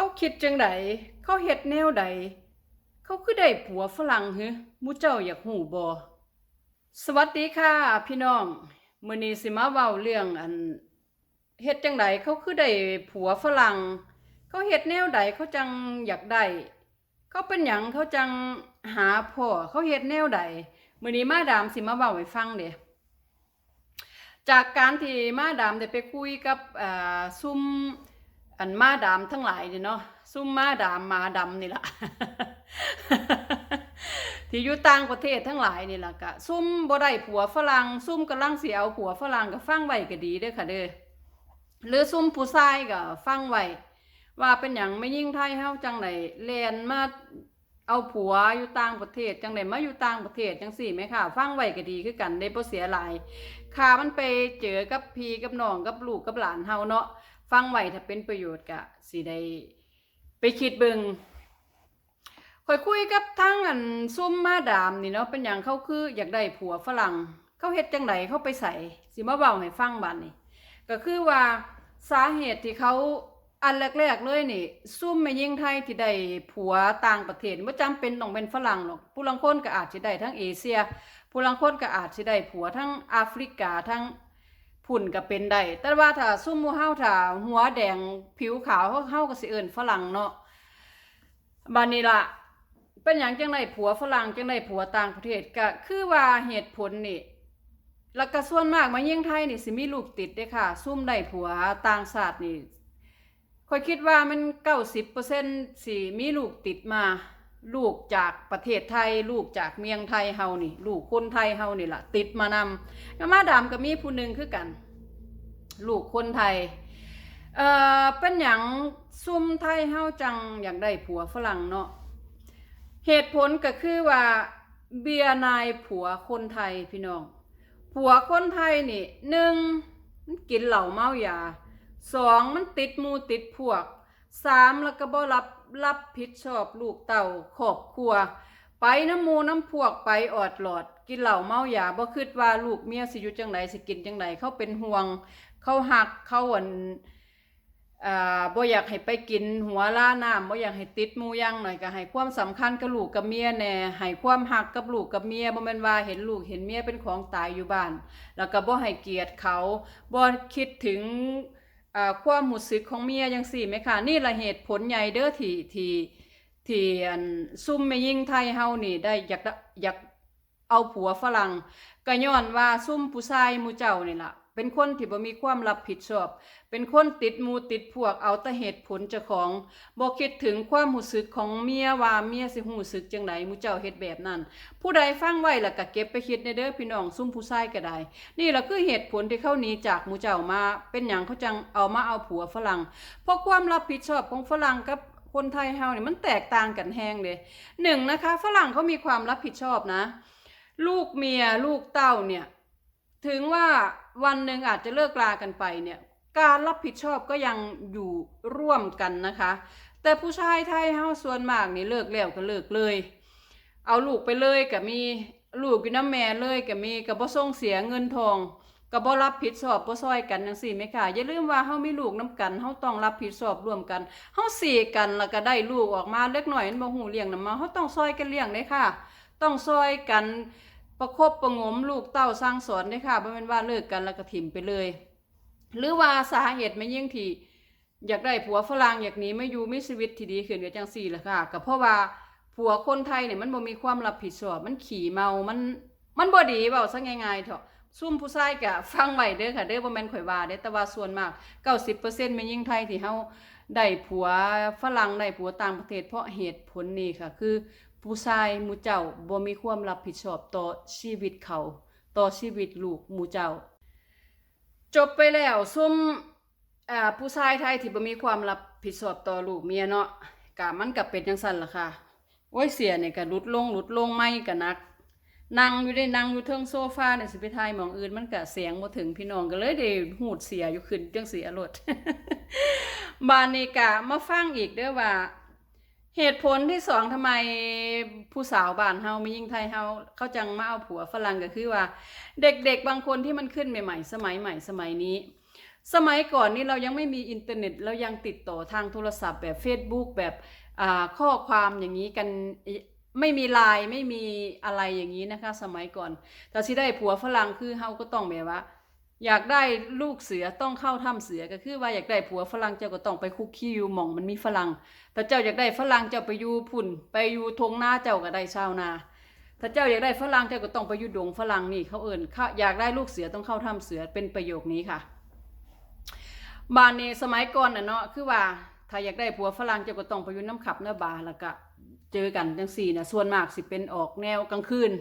เขาคิดจังไดเขาเฮ็ดแนวใด เขาคือได้ผัวฝรั่งหือมู่เจ้าอยากหูบ่สวัสดีค่ะ พี่น้องมื้อนี้สิมาเว้าเรื่องอันเฮ็ดจังไดเขาคือได้ผัวฝรั่ง เขาเฮ็ดแนวใดเขาจังอยากได้ เขาเป็นหยังเขาจังหาพ่อเขาเฮ็ดแนวใดมื้อนี้มาดามสิมาเว้าให้ฟังเด้จากการที่มาดามได้ไปคุยกับอ่าซุ่ม อันมาดามทั้งหลายนี่เนาะซุ่มมาดามมาดำนี่แหละที่อยู่ต่างประเทศทั้งหลายนี่แหละก็ซุ่มบ่ได้ผัวฝรั่งซุ่มกำลังเสิเอาผัวฝรั่งก็ฟังไว้ก็ดีเด้อค่ะเด้อหรือซุ่มผู้ชายก็ฟังไว้ว่าเป็นหยังไม่ยิ่งไทยเฮาจังไดแล่นมาเอาผัวอยู่ต่างประเทศจังไดมาอยู่ต่างประเทศจังซี่แม่ค่ะ ฟังไว้ก็ดีคือกันได้บ่เสียหลายค่ามันไปเจอกับพี่กับน้องกับลูกกับหลานเฮาเนาะ ฟังไหวถ้าเป็นประโยชน์ก็สิได้ไปคิดเบิงคอยคุยกับทั้งอันซุ่มมาดามนี่เนาะเป็นหยังเขาคืออยากได้ผัวฝรั่งเขาเฮ็ดจังไดเขาไปใส่สิมาเว้าให้ฟังบัดนี้ก็คือว่าสาเหตุที่เขาอันแรกๆเลยนี่ ซุ่มแม่ยิงไทยที่ได้ผัวต่างประเทศบ่จำเป็นต้องเป็นฝรั่งหรอกผู้ลางคนก็อาจสิได้ทั้งเอเชียผู้ลางคนก็อาจสิได้ผัวทั้งแอฟริกาทั้ง พุ่นก็เป็นได้แต่ว่าถ้าซุ่มมูเฮาถ้าหัวแดงผิวขาวเฮาเฮาก็สิเอิ้นฝรั่งเนาะบัดนี้ล่ะเป็นหยังจังได้ผัวฝรั่งจังได้ผัวต่างประเทศก็คือว่าเหตุผลนี่แล้วก็ส่วนมากมาเยี่ยงไทยนี่สิมีลูกติดเด้ค่ะ ซุ่มได้ผัวต่างชาตินี่ค่อยคิดว่ามัน90%สิมีลูกติดมา ลูกจากประเทศไทย ลูกจากเมียงไทยเฮานี่ ลูกคนไทยเฮานี่ล่ะติดมานำก็มาดามก็มีผู้หนึ่งคือกัน ลูกคนไทยเอ่อเป็นหยังซุ่มไทยเฮาจังอยากได้ผัวฝรั่งเนาะเหตุผลก็คือว่าเบียร์นายผัวคนไทยพี่น้อง ผัวคนไทยนี่หนึ่งมันกินเหล้าเมายาสองมันติดมูติดพวกสามแล้วก็บ่รับ รับผิดชอบลูกเต่าครอบครัว ไปน้ำมูน้ำพวกไปออดหลอด กินเหล้าเมายาบ่คิดว่าลูกเมียสิอยู่จังไดสิกินจังไดเขาเป็นห่วง เขาหักเขาอันอ่าบ่อยากให้ไปกินหัวล่าน้ำบ่อยากให้ติดหมูย่างหน่อยก็ให้ความสำคัญกับลูกกับเมียแน่ให้ความหักกับลูกกับเมียบ่แม่นว่าเห็นลูกเห็นเมียเป็นของตายอยู่บ้าน แล้วก็บ่ให้เกียรติเขาบ่คิดถึง ความหมุดสึกของเมียยังสี่ไหมค่ะ นี่ละเหตุผลใหญ่เด้อที่ที่ที่อันซุ่มไม่ยิงไทยเฮานี่ได้อยากอยากเอาผัวฝรั่งก็ย้อนว่าซุ่มผู้ชายมูเจ้านี่ล่ะ เป็นคนที่บ่มีความรับผิดชอบ เป็นคนติดมูติดพวกเอาแต่เหตุผลเจ้าของบ่คิดถึงความรู้สึกของเมียว่าเมียสิรู้สึกจังไดหมู่เจ้าเฮ็ดแบบนั้น ผู้ใดฟังไว้แล้วก็เก็บไปคิดในเด้อพี่น้องซุ่มผู้ชายก็ได้ นี่ล่ะคือเหตุผลที่เขาหนีจากมูเจ้ามา เป็นหยังเขาจังเอามาเอาผัวฝรั่ง เพราะความรับผิดชอบของฝรั่งกับคนไทยเฮาเนี่ยมันแตกต่างกันแฮงเด้หนึ่งนะคะ ฝรั่งเขามีความรับผิดชอบนะ ลูกเมียลูกเต้าเนี่ย ถึงว่าวันหนึ่งอาจจะเลิกลากันไปเนี่ยการรับผิดชอบก็ยังอยู่ร่วมกันนะคะ แต่ผู้ชายไทยเฮาส่วนมากนี่เลิกแล้วก็เลิกเลย เอาลูกไปเลยก็มีลูกอยู่น้ำแม่เลยก็มีก็บ่ส่งเสียเงินทองก็บ่รับผิดชอบบ่ซอยกันจังซี่แม่ค่ะอย่าลืมว่าเฮามีลูกนํกันเฮาต้องรับผิดชอบร่วมกันเฮาสียกันแล้วก็ได้ลูกออกมาเล็กหน้อยมันบ่ฮู้เลี้ยงนำมาเฮาต้องซอยกันเลี้ยงเด้ค่ะ ต้องซอยกัน ประคบประงมลูกเต้าสร้างสอนได้ค่ะบ่แม่นว่าเลิกกันแล้วก็ถิ่มไปเลย หรือว่าสาเหตุไม่ยิ่งที่อยากได้ผัวฝรั่งอยากหนีไมาอยู่มีชีวิตที่ดีขึ้นก็จังซี่แหละค่ะก็เพราะว่าผัวคนไทยเนี่ยมันบ่มีความรับผิดชอบมันขี่เมามันมันบ่ดีเว้าซะง่ายๆเถอะซุ่มผู้ชายก็ฟังไว้เด้อค่ะเด้อบ่แม่นข่อยว่าเด้แต่ว่าส่วนมาก90%แม่ยิ่งไทยที่เฮาได้ผัวฝรั่งได้ผัวต่างประเทศเพราะเหตุผลนี้ค่ะ คือ ผู้ชายหมู่เจ้าบ่มีความรับผิดชอบต่อชีวิตเขา ต่อชีวิตลูกหมู่เจ้า จบไปแล้วซุ่มอ่าผู้ชายไทยที่บ่มีความรับผิดชอบต่อลูกเมียเนาะกะมันก็เป็นจังซั่นล่ะค่ะโอ้ยเสียนี่ก็หลุดลงหลุดลงไม่ก็นักนั่งอยู่ได้นั่งอยู่เทิงโซฟาเนี่ยสิไปทายมองอื่นมันก็เสียงบ่ถึงพี่น้องก็เลยได้หูดเสียอยู่ขึ้นจังเสียรถบานนี้กะมาฟังอีกเด้อว่า เหตุผลที่สองทำไมผู้สาวบ้านเฮาไม่ยิ่งไทยเฮาเขาจังมาเอาผัวฝรั่งก็คือว่า เด็กๆบางคนที่มันขึ้นใหม่ ๆ สมัยใหม่สมัยนี้ สมัยก่อนนี้เรายังไม่มีอินเทอร์เน็ตเรายังติดต่อทางโทรศัพท์แบบ Facebook แบบอ่าข้อความอย่างนี้กันไม่มีไลน์ไม่มีอะไรอย่างนี้นะคะ สมัยก่อนแต่ที่ได้ผัวฝรั่งคือเฮาก็ต้องแบบว่า อยากได้ลูกเสือต้องเข้าถ้ำเสือก็คือว่าอยากได้ผัวฝรั่งเจ้าก็ต้องไปคุกคีอยู่หม่องมันมีฝรั่งแต่เจ้าอยากได้ฝรั่งเจ้าไปอยู่พุ่น ไปอยู่ทงนาเจ้าก็ได้ชาวนาถ้าเจ้าอยากได้ฝรั่งเจ้าก็ต้องไปอยู่ดงฝรั่งนี่เขาเอิ้นเขาอยากได้ลูกเสือต้องเข้าถ้ำเสือเป็นประโยคนี้ค่ะบ้านนี้สมัยก่อนน่ะเนาะคือว่าถ้าอยากได้ผัวฝรั่งเจ้าก็ต้องไปอยู่น้ำขับเนื้อบาแล้วก็เจอกันจังสี่นะส่วนมากสิเป็นออกแนวกลางคืน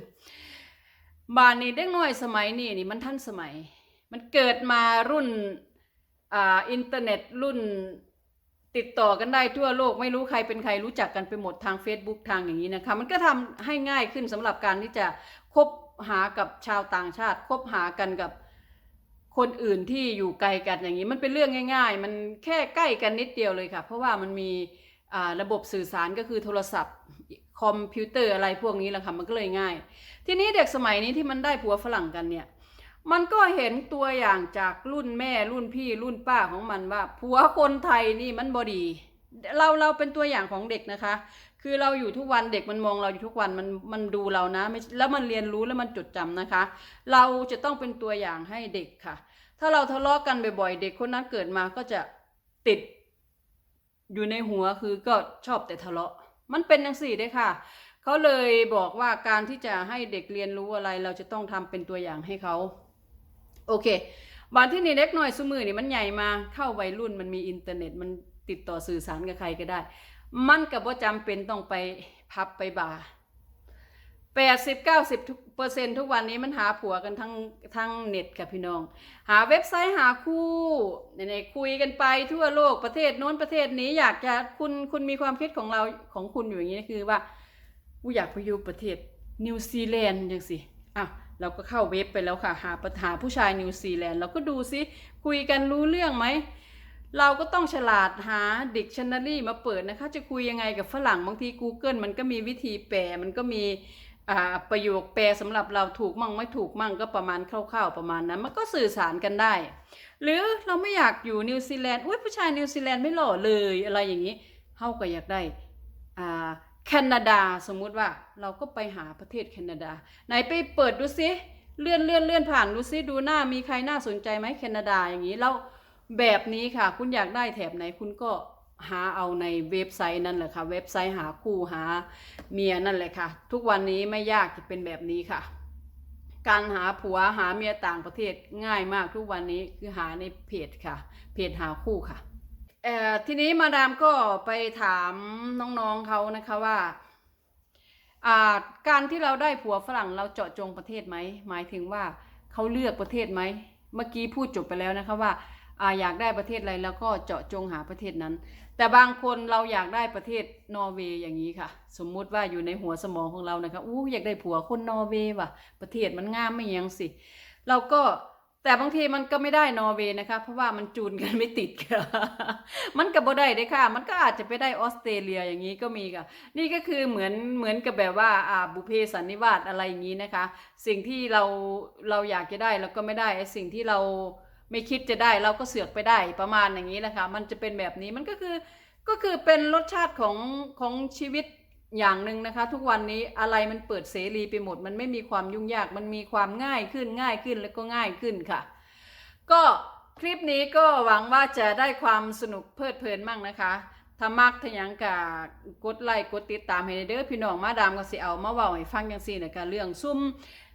บ้านนี้เด็กน้อยสมัยนี้นี่มันทันสมัย มันเกิดมารุ่นอ่าอินเทอร์เน็ตรุ่นติดต่อกันได้ทั่วโลกไม่รู้ใครเป็นใครรู้จักกันไปหมดทาง Facebook ทางอย่างนี้นะคะ มันก็ทำให้ง่ายขึ้นสำหรับการที่จะคบหากับชาวต่างชาติคบหากันกับคนอื่นที่อยู่ไกลกันอย่างนี้ มันเป็นเรื่องง่าย ๆ มันแค่ใกล้กันนิดเดียวเลยค่ะ เพราะว่ามันมีอ่าระบบสื่อสารก็คือโทรศัพท์คอมพิวเตอร์อะไรพวกนี้แหละค่ะมันก็เลยง่าย ทีนี้เด็กสมัยนี้ที่มันได้ผัวฝรั่งกันเนี่ย มันก็เห็นตัวอย่างจากรุ่นแม่รุ่นพี่รุ่นป้าของมันว่าผัวคนไทยนี่มันบอดี เราเราเป็นตัวอย่างของเด็กนะคะ คือเราอยู่ทุกวันเด็กมันมองเราอยู่ทุกวันมันมันดูเรานะไม่แล้วมันเรียนรู้แล้วมันจดจำนะคะ เราจะต้องเป็นตัวอย่างให้เด็กค่ะ ถ้าเราทะเลาะกันบ่อยๆ เด็กคนนั้นเกิดมาก็จะติด อยู่ในหัวคือก็ชอบแต่ทะเลาะ มันเป็นจังสี่เด้ค่ะเขาเลยบอกว่าการที่จะให้เด็กเรียนรู้อะไร เราจะต้องทำเป็นตัวอย่างให้เขา โอเคบานที่นี่เล็กน้อยสมือนี่มันใหญ่มาเข้าวัยรุ่นมันมีอินเทอร์เน็ตมันติดต่อสื่อสารกับใครก็ได้ มันกับว่าจำเป็นต้องไปพับไปบาร์แปดสิบเก้าสิบเปอร์เซ็นทุกวันนี้มันหาผัวกันทั้งทั้งเน็ตค่ะพี่น้อง หาเว็บไซต์หาคู่ไหนๆคุยกันไปทั่วโลกประเทศโน้นประเทศนี้อยากจะคุณคุณมีความคิดของเราของคุณอยู่อย่างนี้คือว่ากูอยากไปอยู่ประเทศนิวซีแลนด์จังสิอ้าว เราก็เข้าเว็บไปแล้วค่ะ หาปัญหาผู้ชายนิวซีแลนด์เราก็ดูซิคุยกันรู้เรื่องไหม เราก็ต้องฉลาดหาดิกชันนารีมาเปิดนะคะ จะคุยยังไงกับฝรั่งบางที Google มันก็มีวิธีแปลมันก็มีประโยคแปลสำหรับเราถูกมั่งไม่ถูกมั่งก็ประมาณคร่าวๆประมาณนั้น มันก็สื่อสารกันได้ หรือเราไม่อยากอยู่นิวซีแลนด์อุ้ยผู้ชายนิวซีแลนด์ไม่หล่อเลยอะไรอย่างนี้เฮาก็อยากได้อ่า แคนาดาสมมุติว่าเราก็ไปหาประเทศแคนาดา ไหนไปเปิดดูซิเลื่อนเลื่อนเลื่อนผ่านดูซิดูหน้ามีใครน่าสนใจไหมแคนาดาอย่างนี้แล้วแบบนี้ค่ะ คุณอยากได้แถบไหนคุณก็หาเอาในเว็บไซต์นั่นแหละค่ะ เว็บไซต์หาคู่หาเมียนั่นแหละค่ะ ทุกวันนี้ไม่ยากจะเป็นแบบนี้ค่ะ การหาผัวหาเมียต่างประเทศง่ายมากทุกวันนี้คือหาในเพจค่ะ เพจหาคู่ค่ะ ออทีนี้มาดามก็ไปถามน้องๆเขานะคะว่าการที่เราได้ผัวฝรั่งเราเจาะจงประเทศไหมหมายถึงว่าเขาเลือกประเทศไหมเมื่อกี้พูดจบไปแล้วนะคะว่าอาอยากได้ประเทศอะไรแล้วก็เจาะจงหาประเทศนั้น แต่บางคนเราอยากได้ประเทศนอร์เวย์อย่างนี้ค่ะ สมมุติว่าอยู่ในหัวสมองของเรานะคะอู้อยากได้ผัวคนนอร์เวย์ว่ะประเทศมันงามไม่ยังสิ เราก็ แต่บางทีมันก็ไม่ได้นอร์เวย์นะคะ เพราะว่ามันจูนกันไม่ติดค่ะ มันก็บ่ได้เด้ค่ะ มันก็อาจจะไปได้ออสเตรเลียอย่างนี้ก็มีค่ะ นี่ก็คือเหมือนเหมือนกับแบบว่าอ่าบุเพสันนิวาสอะไรอย่างนี้นะคะ สิ่งที่เราเราอยากจะได้เราก็ไม่ได้สิ่งที่เราไม่คิดจะได้เราก็เสือกไปได้ประมาณอย่างนี้นะคะ มันจะเป็นแบบนี้มันก็คือก็คือเป็นรสชาติของของชีวิต อย่างหนึ่งนะคะ ทุกวันนี้อะไรมันเปิดเสรีไปหมด มันไม่มีความยุ่งยากมันมีความง่ายขึ้นง่ายขึ้นแล้วก็ง่ายขึ้นค่ะ ก็คลิปนี้ก็หวังว่าจะได้ความสนุกเพลิดเพลินมั่งนะคะถ้ามักถ้าหยังกะกดไลค์กดติดตามให้เด้อพี่น้องมาดามก็สิเอามาเว้าให้ฟังจังซี่นะคะเรื่องซุ่ม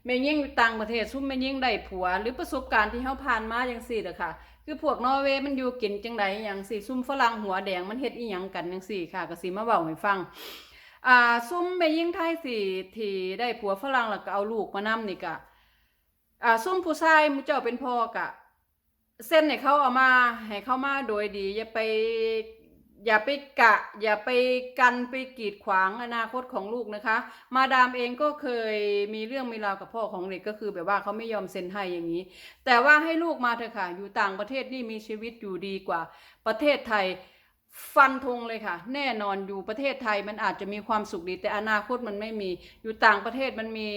แม่ยิ่งต่างประเทศซุ่มแม่ยิ่งได้ผัว หรือประสบการณ์ที่เฮาผ่านมาจังซี่เด้อค่ะ คือพวกนอร์เวย์มันอยู่กินจังไดหยังสิซุ่มฝรั่งหัวแดงมันเฮ็ดอีหยังกันจังซี่ค่ะก็สิมาเว้าให้ฟัง อ่าซุ่มแม่ยิ่งไทยสิที่ได้ผัวฝรั่งแล้วก็เอาลูกมานำนี่ก็อ่าซุ่มผู้ชายมู่เจ้าเป็นพ่อกะ เส้นให้เขาเอามาให้เขามาโดยดี อย่าไป อย่าไปกะ อย่าไปกันไปกีดขวางอนาคตของลูกนะคะ มาดามเองก็เคยมีเรื่องมีราวกับพ่อของเด็กก็คือแบบว่าเขาไม่ยอมเซ็นให้อย่างนี้ แต่ว่าให้ลูกมาเถอะค่ะอยู่ต่างประเทศนี่มีชีวิตอยู่ดีกว่าประเทศไทย ฟันธงเลยค่ะ แน่นอนอยู่ประเทศไทยมันอาจจะมีความสุขดี แต่อนาคตมันไม่มีอยู่ต่างประเทศมันมี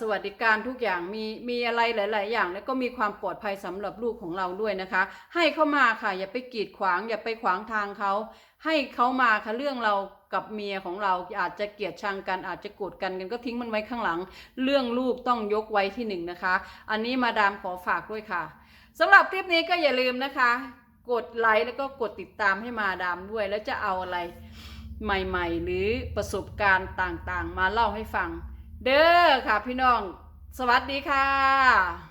สวัสดิการทุกอย่างมีมีอะไรหลาย ๆ อย่าง แล้วก็มีความปลอดภัยสำหรับลูกของเราด้วยนะคะ ให้เข้ามาค่ะ อย่าไปกีดขวาง อย่าไปขวางทางเขา ให้เขามาค่ะเรื่องเรากับเมียของเราอาจจะเกลียดชังกันอาจจะโกรธกันกันก็ทิ้งมันไว้ข้างหลัง เรื่องลูกต้องยกไว้ที่หนึ่งนะคะ อันนี้มาดามขอฝากด้วยค่ะสำหรับคลิปนี้ก็อย่าลืมนะคะ กดไลค์แล้วก็กดติดตามให้มาดามด้วย แล้วจะเอาอะไรใหม่ๆ หรือประสบการณ์ต่างๆ มาเล่าให้ฟัง เด้อค่ะพี่น้อง สวัสดีค่ะ